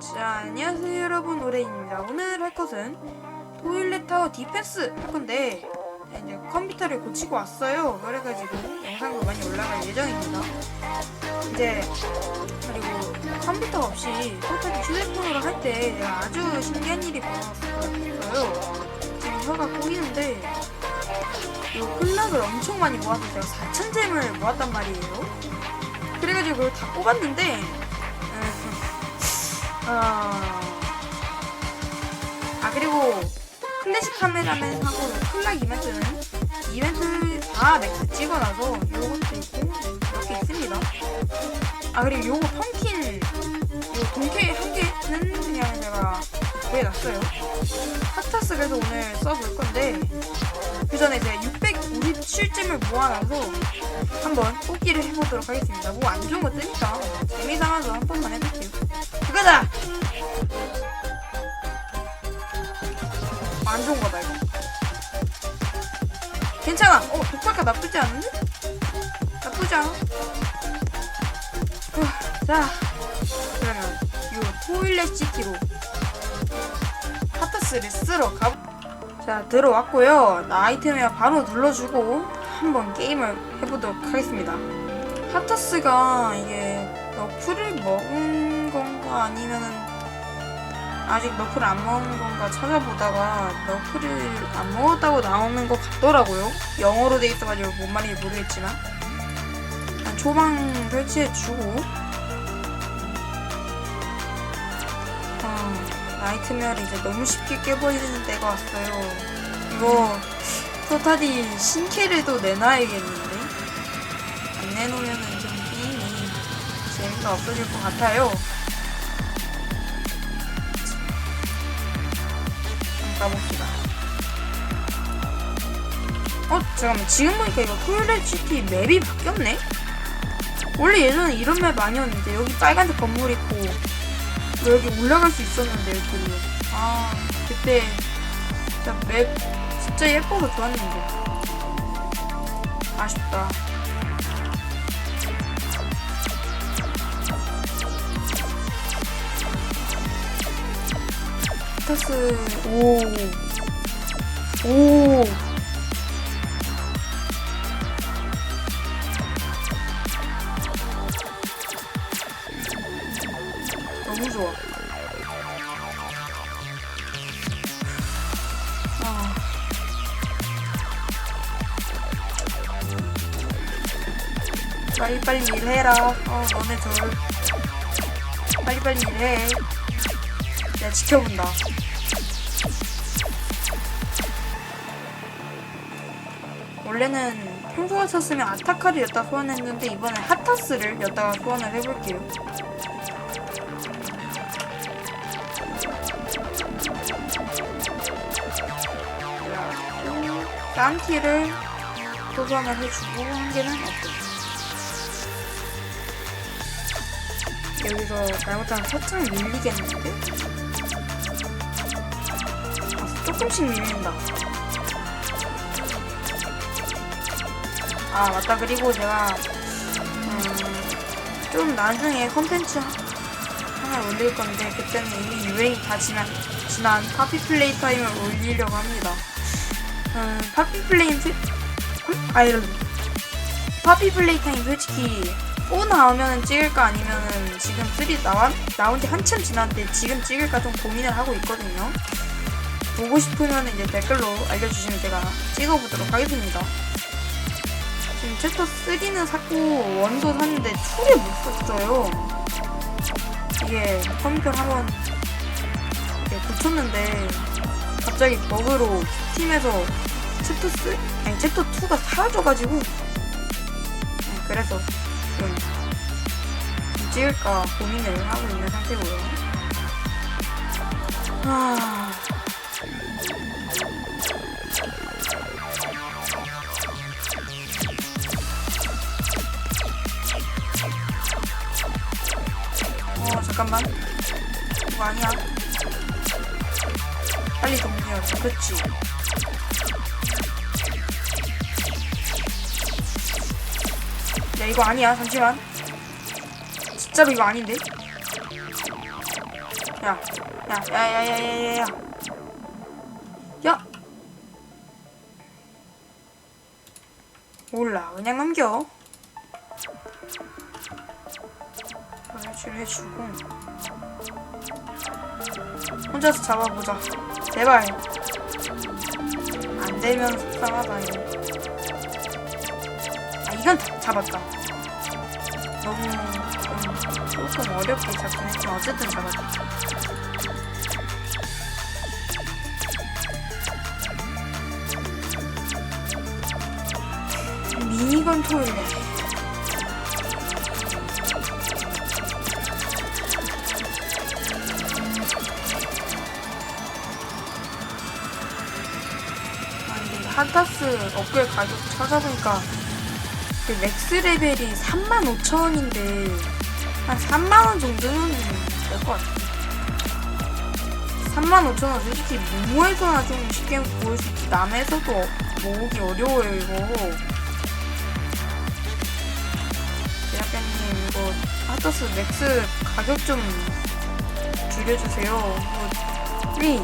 자, 안녕하세요 여러분 오레인입니다. 오늘 할 것은 토일렛 타워 디펜스 할 건데 자, 이제 컴퓨터를 고치고 왔어요. 그래가지고 영상도 많이 올라갈 예정입니다. 이제 그리고 컴퓨터 없이 토탈 휴대폰으로 할 때 내가 아주 신기한 일이 벌어졌어요. 지금 혀가 꼬이는데 이 콜락을 엄청 많이 모아서 제가 4,000잼을 모았단 말이에요. 그래가지고 다 뽑았는데 음, 아, 아 그리고 클래식 카메라맨 하고 클락 이벤트는 이벤트 다 맥스 찍어놔서 요것도 있고 이렇게 있습니다. 아 그리고 요거 펌킨 요 동캐 한 개는 그냥 제가 구해놨어요. 핫타스 그래서 오늘 써볼 건데 그 전에 이제 657점을 모아놔서 한번 뽑기를 해보도록 하겠습니다. 뭐 안 좋은 거 뜨니까 재미 삼아서 한 번만 해볼게요. 그거다! 안 좋은 거다 이거. 괜찮아. 어 독박가 나쁘지 않은데? 나쁘지 않아. 후, 자 그러면 요 토일렛 시티로 하타스를 쓰러 가. 자 들어왔고요. 나 아이템에 바로 눌러주고 한번 게임을 해보도록 하겠습니다. 하타스가 이게 너프를 먹은 건가 아니면은 아직 너프를 안 먹은 건가 찾아보다가 너프를 안 먹었다고 나오는 것 같더라고요. 영어로 돼 있어가지고 뭔 말인지 모르겠지만 일단 초방 설치해주고 아, 나이트메어를 이제 너무 쉽게 깨버리는 때가 왔어요. 이거 토타디 신캐를 내놔야겠는데 안 내놓으면은 좀 게임이 재미가 없어질 것 같아요. 가봅시다. 어 잠깐만 지금 보니까 이거 토요일렛 시티 맵이 바뀌었네? 원래 예전에 이런 맵 아니었는데 여기 빨간색 건물 있고 뭐 여기 올라갈 수 있었는데 이렇게 아 그때 진짜 맵 진짜 예뻐서 좋았는데 아쉽다 타스 오 오 너무 좋아 아. 빨리 빨리 일해라. 어, 너네 둘. 빨리 빨리 일해. 내가 지켜본다. 원래는 평소 같았으면 아타카를 였다 소환했는데 이번엔 하타스를 였다가 소환을 해볼게요. 딴티를 소환을 해주고 한 개는 없고 여기서 잘못하면 살짝 밀리겠는데? 아, 조금씩 밀린다. 아 맞다 그리고 제가 음, 좀 나중에 컨텐츠 하나 올릴 건데 그때는 이미 유행이 다 지난 지난 파피 플레이 타임을 올리려고 합니다. 음, 파피 플레이 스... 아 이런 파피 플레이 타임 솔직히 4 나오면은 찍을까 아니면은 지금 3 나와, 나온 지 한참 지났는데 지금 찍을까 좀 고민을 하고 있거든요. 보고 싶으면 이제 댓글로 알려주시면 제가 찍어보도록 하겠습니다. 챕터 3는 샀고 1도 샀는데 2를 못 썼어요. 이게 컴퓨터를 한번 고쳤는데 갑자기 버그로 스팀에서 챕터 3? 아니 챕터 2가 사라져가지고 네, 그래서 지금 찍을까 고민을 하고 있는 상태고요. 아... 잠깐만. 이거 아니야. 빨리 정리해야 돼. 그치? 야 이거 아니야. 잠시만. 진짜로 이거 아닌데? 야, 야, 야, 야, 야, 야, 야, 야. 야. 몰라, 그냥 넘겨. 탈출해주고. 혼자서 잡아보자. 제발. 안 되면 속상하다, 이거. 아, 이건 다- 잡았다. 너무 좀 조금 어렵게 잡긴 했지만 어쨌든 잡았다. 미니건 토일 한타스 업글 가격 찾아보니까 그 맥스 레벨이 35,000원인데 한 3만원 정도는 될 것 같아 35,000원 솔직히 모모에서나 좀 쉽게 모을 수 있지 남에서도 모으기 어려워요 이거. 대학교님 이거 하터스 맥스 가격 좀 줄여주세요. 뭐, 우리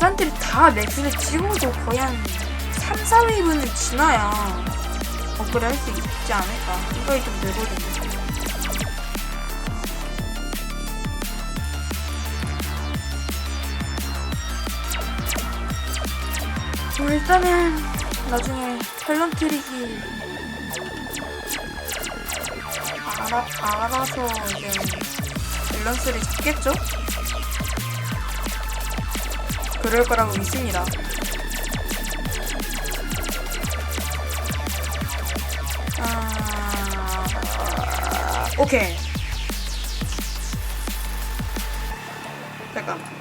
사람들이 다 맥스를 찍어도 거의 한 3, 4웨이브는 지나야 업그레이드 할수 있지 않을까 생각이 좀 들거든요. 뭐 일단은 나중에 탤런트리기 알아, 알아서 이제 밸런스를 잡겠죠? 그럴 거라고 믿습니다. 아, 오케이. 잠깐.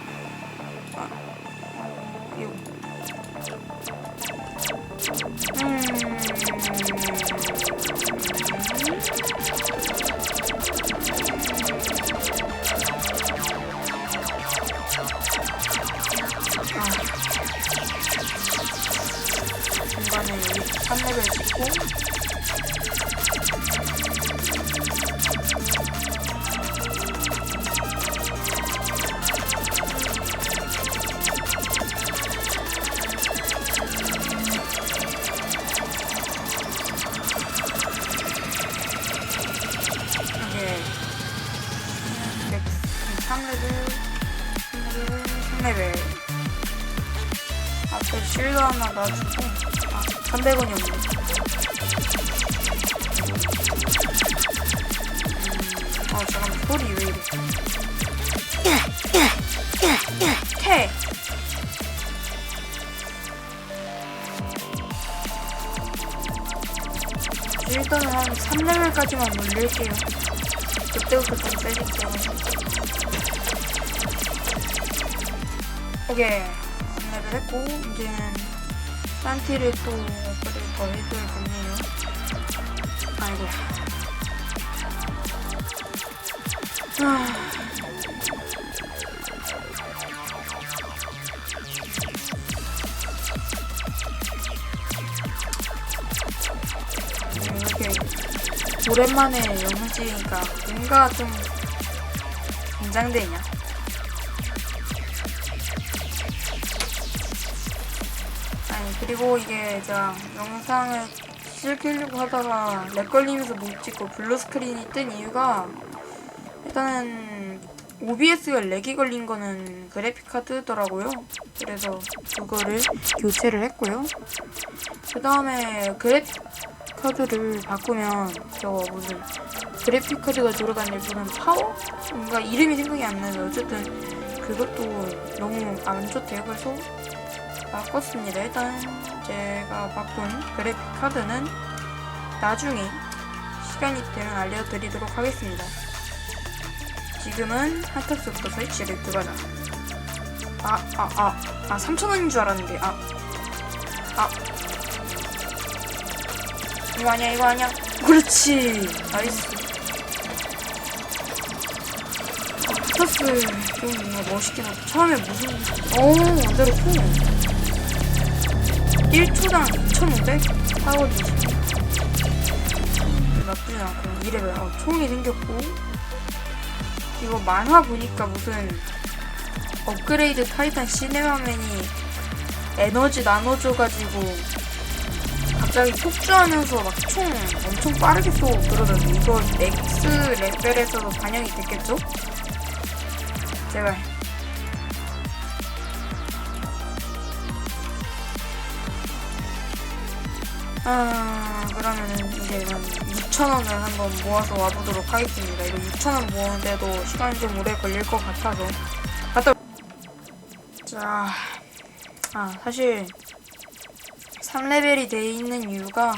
3레벨 3레벨 앞에 실드 하나 놔주고 아 300원이 없네. 음, 어 잠깐만 소리 왜 이래? 태! 일단은 한 3레벨까지만 올릴게요. 그때부터 좀 세질게요 오케이 3레벨 했고 이제는 산티를 또 업그레이드 더 해줘야 겠네요. 아이고야. 아... 음, 이렇게 오랜만에 영상 찍으니까 뭔가 좀 긴장되냐 그리고 이게 제가 영상을 찍으려고 하다가 렉 걸리면서 못 찍고 블루 스크린이 뜬 이유가 일단은 OBS가 렉이 걸린 거는 그래픽 카드더라고요. 그래서 그거를 교체를 했고요. 그 다음에 그래픽 카드를 바꾸면 저거 무슨 그래픽 카드가 들어간 일부는 파워? 뭔가 이름이 생각이 안 나는데 어쨌든 그것도 너무 안 좋대요. 그래서 바꿨습니다. 일단 제가 바꾼 그래픽 카드는 나중에 시간이 되면 알려드리도록 하겠습니다. 지금은 한턱스부터 설치를 들어가자. 아, 아, 아, 아, 3,000원인 줄 알았는데, 아. 아. 이거 아니야, 이거 아니야. 그렇지. 나이스. 한턱스 좀 뭔가 멋있긴 하다. 처음에 무슨, 오, 완대로 콩. 1초당 2,500? 파워 주시 나쁘진 않고 2레벨 어, 총이 생겼고 이거 만화 보니까 무슨 업그레이드 타이탄 시네마맨이 에너지 나눠줘가지고 갑자기 폭주하면서 막 총 엄청 빠르게 쏘고 그러던데 이거 넥스 레벨에서도 반영이 됐겠죠? 제발 아 그러면은 이제 6천원을 한번 모아서 와보도록 하겠습니다 이거 6천원 모으는데도 시간이 좀 오래 걸릴 것 같아서 갔다 자, 아 사실 3레벨이 돼 있는 이유가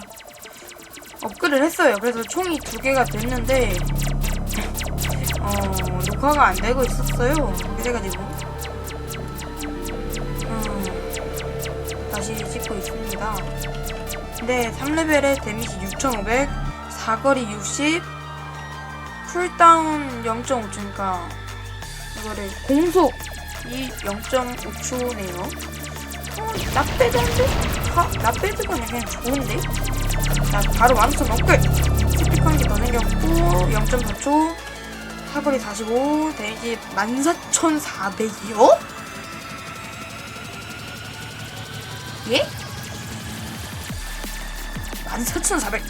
업그레이드 했어요. 그래서 총이 두 개가 됐는데 어 녹화가 안 되고 있었어요. 그래가지고 음, 다시 찍고 있습니다. 근데 3레벨에 데미지 6,500, 사거리 60, 쿨다운 0.5초 니까 이거를 공속 이 0.5초네요. 어, 나빼드인데? 나빼드가 그냥 좋은데? 자, 바로 완성 업글! 스피커 한개더 생겼고, 0.4초, 사거리 45, 데이지 14,400이요? 예? 14,400.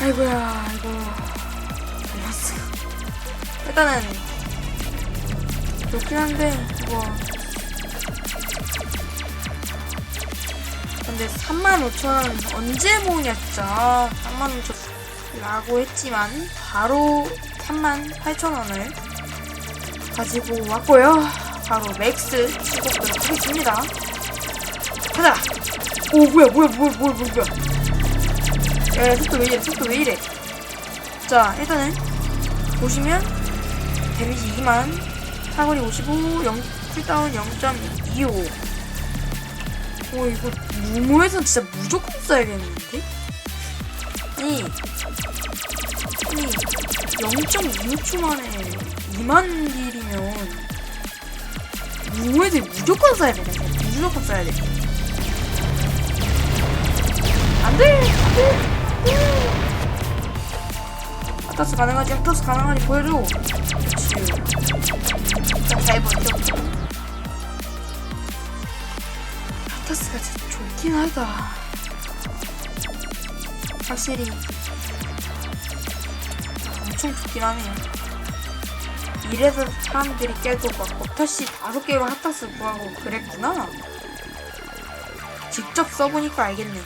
아이고야, 이거. 알았어. 일단은, 좋긴 한데, 이거. 근데 35,000원 언제 모으냐 진짜 35,000원 라고 했지만 바로 38,000원을 가지고 왔고요 바로 맥스 찍어보도록 하겠습니다 가자 오 뭐야 뭐야 뭐야 뭐야 뭐야 뭐야. 야 속도 왜 이래 속도 왜 이래. 자 일단은 보시면 데미지 2만 사거리 55 0, 쿨다운 0.25 오. 이거 무모에선 진짜 무조건 써야겠는데? 아니 아니 0.25초 만에 2만 딜이면 무모에서 무조건 써야 돼 그냥 무조건 써야 돼 안돼 아타스 가능하지 아타스 가능하지 보여줘 그렇지 자 잘 버텨 아타스가 진짜 좋긴 하다. 확실히 엄청 좋긴 하네요. 이래서 사람들이 계속 막 버터씨 다섯 개로 핫타스 구하고 그랬구나. 직접 써보니까 알겠네.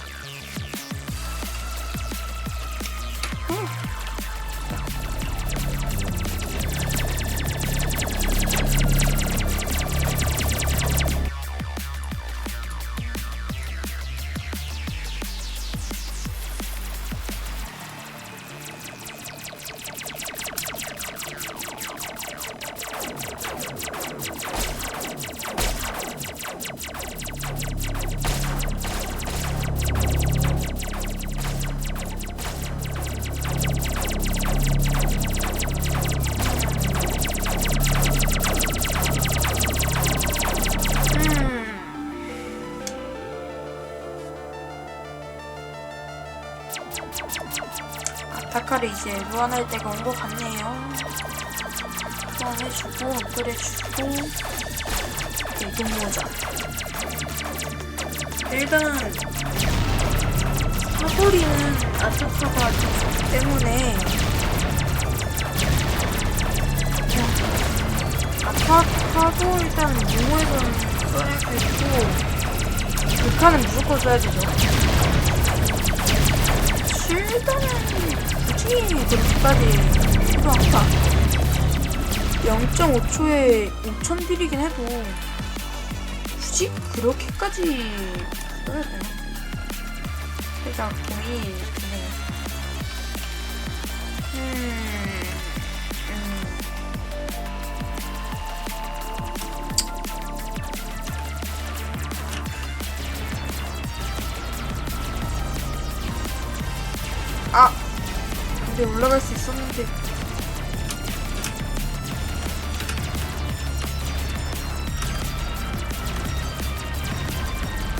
소환할 때가 온 것 같네요. 소환해주고, 업그레이드해주고, 이동 모자. 일단, 사거리는 아타카가 좋기 때문에, 아타카도 일단 유모에서는 써야겠고, 극한은 무조건 써야 되죠. 실드는 그렇게까지 필요한가? 0.5초에 5천 딜이긴 해도 굳이 그렇게까지 써야 되나? 일단 고민이 드네요. 음, 음. 아! 근데 올라갈 수 있었는데.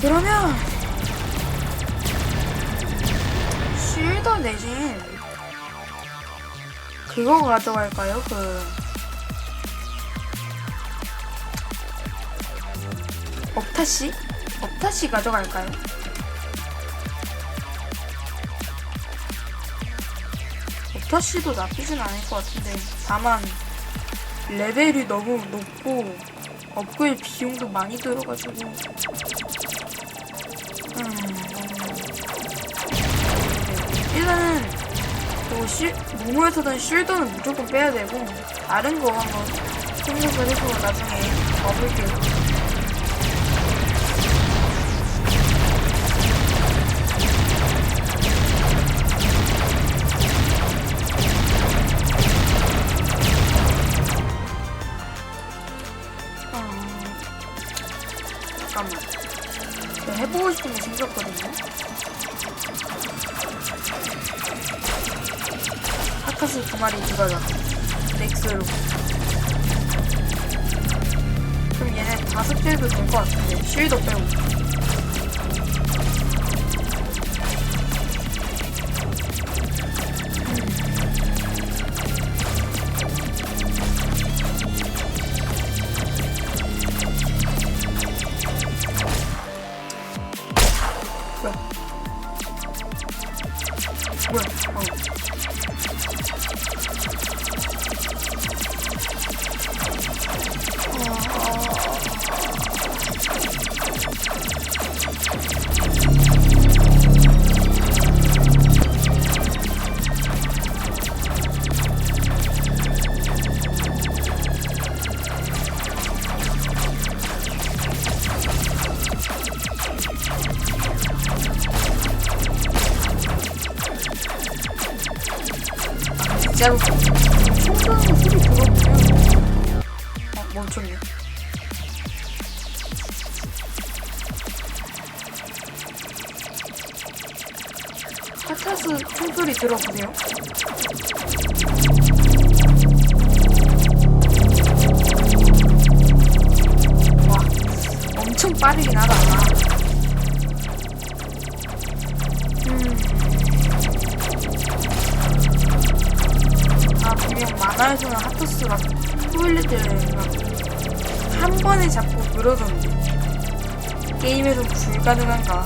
그러면 쉴더 내진 그거 가져갈까요? 그 업타씨? 업타씨 가져갈까요? 업타씨도 나쁘진 않을 것 같은데 다만 레벨이 너무 높고 업그레이드 비용도 많이 들어가지고 음, 일단은 또 실, 무모에서 든 쉴드는 무조건 빼야 되고 다른 거 한번 생각을 해서 나중에 와볼게요. 해보고 게 생겼거든요. 하카스 두 마리 들어가자. 넥스로. 그럼 얘네 다섯 개도 될 것 같은데. 쉴드 빼고. 뭐야? 어. 빠르긴 하다 아 분명 만화에서는 하토스 막 토일렛을 막한 번에 잡고 그러던데 게임에서 불가능한가?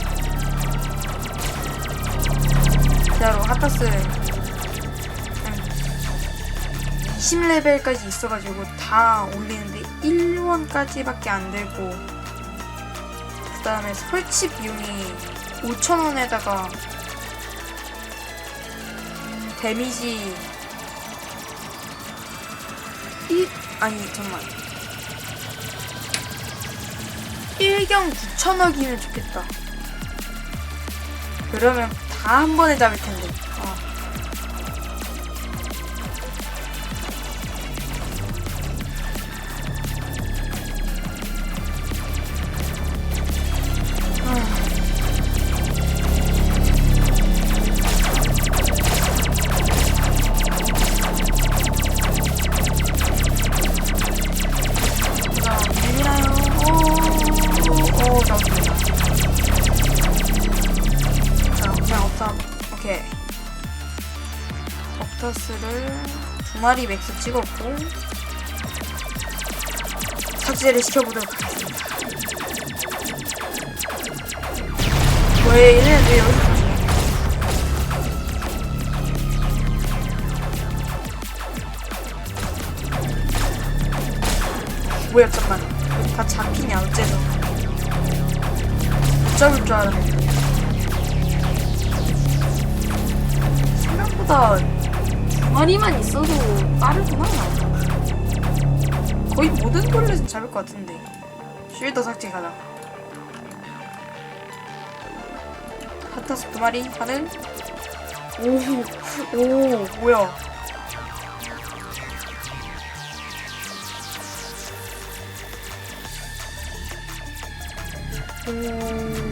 진짜로 하토스. 20레벨까지 있어가지고 다 올리는데 1원까지밖에 안 되고. 그 다음에 설치 비용이 5천원에다가 데미지. 1 아니 잠만 1경 9천억이면 좋겠다. 그러면 다 한 번에 잡을 텐데 두 마리 맥스 찍었고, 삭제를 시켜보도록 하겠습니다. 왜 얘네 왜 여기서 터지냐? 뭐야 잠깐 다 잡히냐 어째서? 못 잡을 줄 알았는데. 생각보다 두 마리만 있어도 빠르구나 거의 모든 걸레는 잡을 것 같은데. 쉴더 삭제 가자 하타스 두 마리 하는 오오. 뭐야? 오.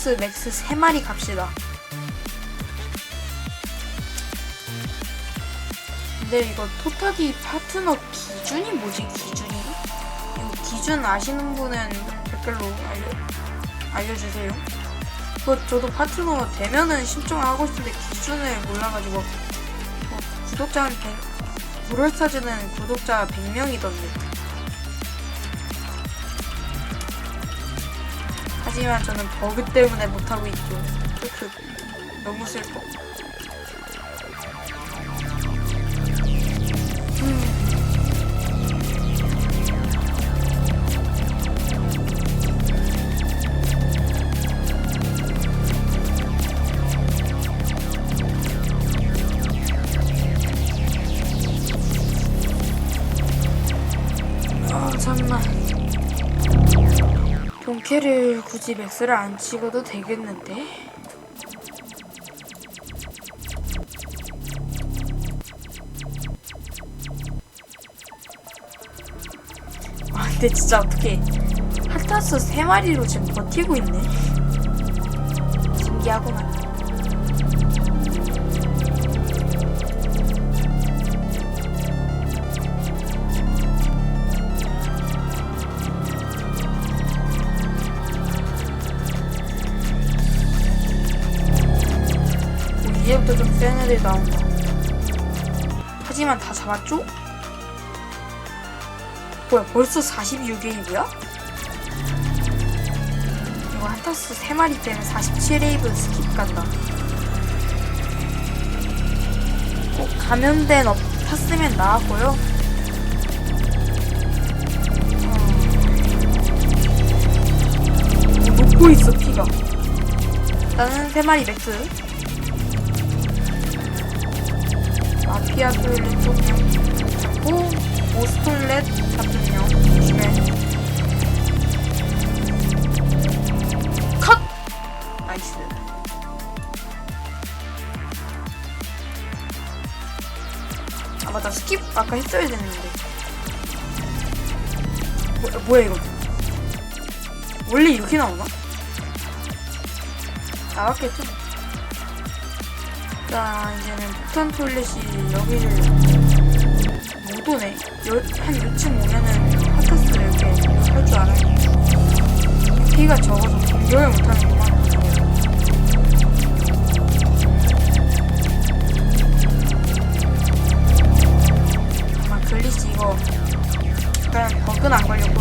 하타스 맥스 3마리 갑시다. 근데 이거 토타기 파트너 기준이 뭐지? 기준이? 이거 기준 아시는 분은 댓글로 알려, 알려주세요. 그 저도 파트너 되면은 신청을 하고 싶은데 기준을 몰라가지고 뭐 구독자는 100, 브롤스타즈는 구독자 100명이던데 하지만 저는 버그 때문에 못하고 크크 너무 슬퍼 굳이 맥스를 안 찍어도 되겠는데? 아 근데 진짜 어떻게 핫타스 3마리로 지금 버티고 있네. 신기하구만 이제부터 좀센 애들 나온다. 하지만 다 잡았죠? 뭐야, 벌써 46웨이브야? 이거 한타스 3마리 때문에 47웨이브 스킵 간다. 꼭 감염된 업 탔으면 나왔고요. 어, 녹고 있어, 피가. 나는 3마리 맥스. 토일렛 쪽명 잡고 오스톨렛 잡은 명 조심해 컷! 나이스 아 맞다 스킵 아까 했어야 되는데 뭐, 뭐야 이거 원래 이렇게 나오나? 나왔겠죠? 자 이제는 폭탄 토일렛이 여기를 못 오네. 여, 한 요쯤 오면은 핫타스 이렇게 할 줄 알아요 피가 적어서 공격을 못하는구만 아마 글리시 이거 약간 버그는 안 걸렸고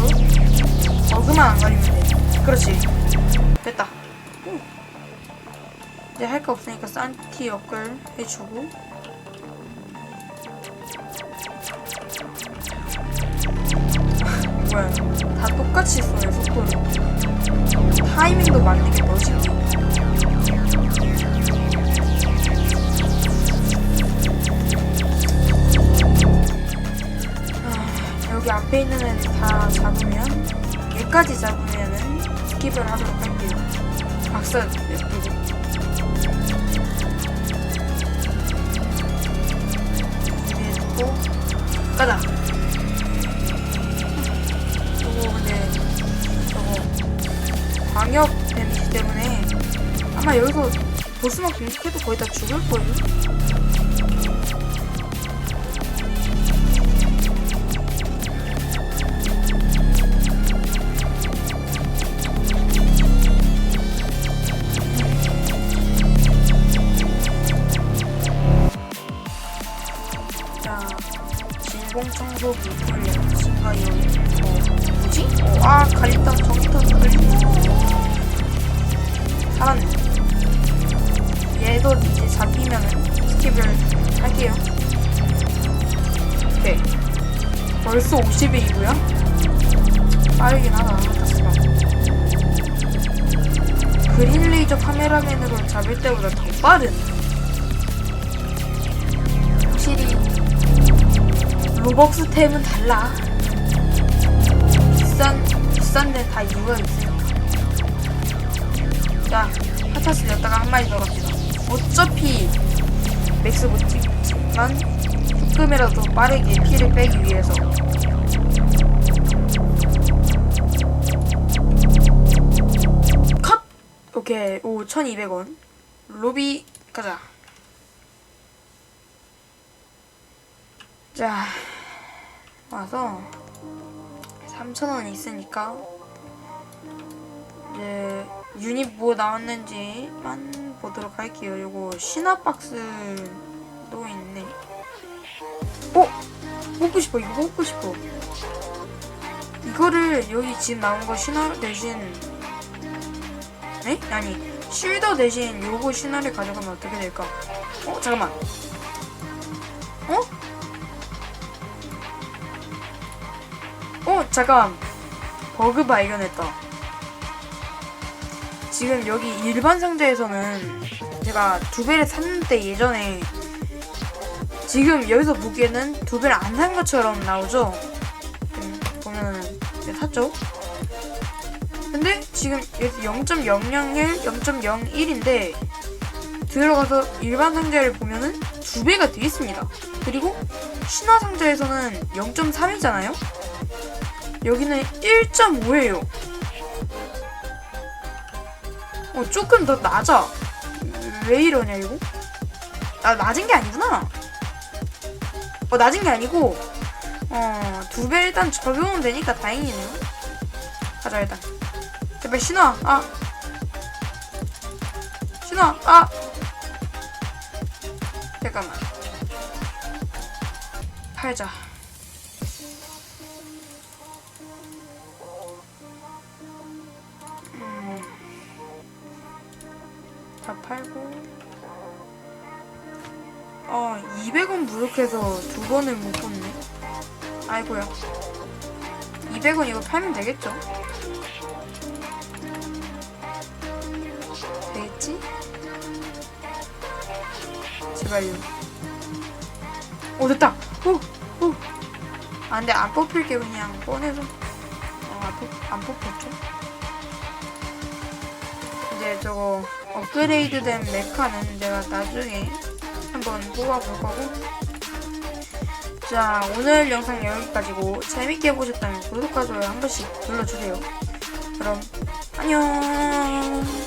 버그만 안 걸리면 돼. 그렇지. 됐다. 오. 이제 할 거 없으니까 산티 역을 해주고. 뭐야 다 똑같이 써요 속도를 타이밍도 맞는 게 멋있네 아, 여기 앞에 있는 애들 다 잡으면 얘까지 잡으면은 스킵을 하도록 할게요. 박사 예쁘고 준비해주고 가자 저거 근데 저거 광역 데미지 때문에 아마 여기서 보스만 공격해도 거의 다 죽을걸요? 공 청소 물풀 신가요? 어, 뭐지? 어, 아, 갈릭턴 정턴 걸리네. 살았네. 얘도 이제 잡히면은 스킵을 할게요. 네. 벌써 50일이고요? 빠르긴 하다, 타스가. 그린 레이저 카메라맨으로 잡을 때보다 더 빠른. 로벅스 템은 달라. 비싼 비싼 데 다 이유가 있으니까. 자, 하차스 였다가 한 마리 더 갑시다. 어차피 맥스 못 찍지만 조금이라도 빠르게 피를 빼기 위해서. 컷! 오케이 오 1200원 로비 가자 자 와서 3,000원 있으니까 이제 유닛 뭐 나왔는지만 보도록 할게요 요거 신화박스도 있네 어? 뽑고 싶어 이거 뽑고 싶어 이거를 여기 지금 나온 거 신화 대신 네? 아니 쉴더 대신 요거 신화를 가져가면 어떻게 될까? 어 잠깐만 어? 어 잠깐 버그 발견했다 지금 여기 일반 상자에서는 제가 두 배를 샀는데 예전에 지금 여기서 보기에는 두 배를 안 산 것처럼 나오죠 음, 보면은 샀죠 근데 지금 여기 0.001, 0.01인데 들어가서 일반 상자를 보면은 두 배가 돼 있습니다. 그리고 신화 상자에서는 0.3이잖아요. 여기는 1.5예요. 어 조금 더 낮아. 왜 이러냐 이거? 아 낮은 게 아니구나. 어 낮은 게 아니고 어 두 배 일단 적용은 되니까 다행이네요. 가자 일단. 제발 신화 아 신화 아 잠깐만 팔자 음. 다 팔고 아 200원 부족해서 두 번을 못 뽑네 아이고야 200원 이거 팔면 되겠죠? 되겠지? 제발요. 오 됐다. 오 오. 아 근데 안 뽑힐게 그냥 꺼내서. 뽑, 안 뽑혔죠? 이제 저거 업그레이드된 메카는 제가 나중에 한번 뽑아볼 거고. 자 오늘 영상 여기까지고 재밌게 보셨다면 구독과 좋아요 한 번씩 눌러주세요. 그럼 안녕.